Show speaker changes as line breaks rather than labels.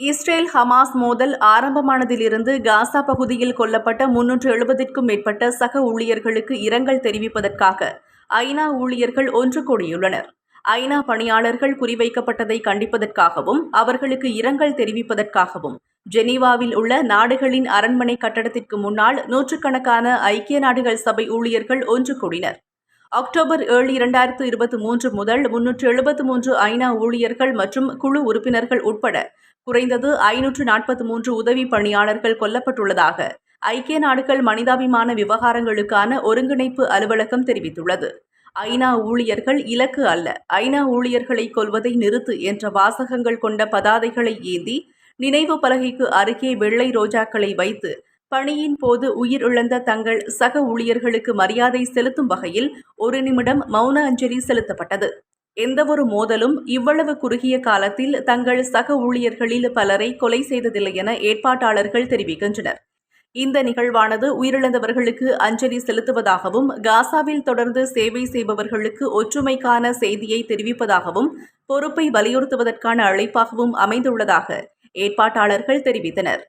Israel Hamas மோதல் ஆரம்பமானதிலிருந்து காசா பகுதியில் கொல்லப்பட்ட முன்னூற்று எழுபதிற்கும் மேற்பட்ட சக ஊழியர்களுக்கு இரங்கல் தெரிவிப்பதற்காக ஐநா ஊழியர்கள் ஒன்று கூடியுள்ளனர். ஐநா பணியாளர்கள் குறிவைக்கப்பட்டதை கண்டிப்பதற்காகவும் அவர்களுக்கு இரங்கல் தெரிவிப்பதற்காகவும் ஜெனீவாவில் உள்ள நாடுகளின் அரண்மனை கட்டடத்திற்கு முன்னால் நூற்றுக்கணக்கான ஐக்கிய நாடுகள் சபை ஊழியர்கள் ஒன்று கூடினர். அக்டோபர் ஏழு இரண்டாயிரத்து இருபத்தி மூன்று முதல் முன்னூற்று எழுபத்து மூன்று ஐநா ஊழியர்கள் மற்றும் குழு உறுப்பினர்கள் உட்பட குறைந்தது ஐநூற்று நாற்பத்தி மூன்று உதவி பணியாளர்கள் கொல்லப்பட்டுள்ளதாக ஐக்கிய நாடுகள் மனிதாபிமான விவகாரங்களுக்கான ஒருங்கிணைப்பு அலுவலகம் தெரிவித்துள்ளது. ஐநா ஊழியர்கள் இலக்கு அல்ல ஐநா ஊழியர்களை கொல்வதை நிறுத்து என்ற வாசகங்கள் கொண்ட பதாதைகளை ஏந்தி நினைவு பலகைக்கு அருகே வெள்ளை ரோஜாக்களை வைத்து பணியின் போது உயிரிழந்த தங்கள் சக ஊழியர்களுக்கு மரியாதை செலுத்தும் வகையில் ஒரு நிமிடம் மௌன அஞ்சலி செலுத்தப்பட்டது. எந்தவொரு மோதலும் இவ்வளவு குறுகிய காலத்தில் தங்கள் சக ஊழியர்களில் பலரை கொலை செய்ததில்லை என ஏற்பாட்டாளர்கள் தெரிவிக்கின்றனர். இந்த நிகழ்வானது உயிரிழந்தவர்களுக்கு அஞ்சலி செலுத்துவதாகவும் காசாவில் தொடர்ந்து சேவை செய்பவர்களுக்கு ஒற்றுமைக்கான செய்தியை தெரிவிப்பதாகவும் பொறுப்பை வலியுறுத்துவதற்கான அழைப்பாகவும் அமைந்துள்ளதாக ஏற்பாட்டாளர்கள் தெரிவித்தனர்.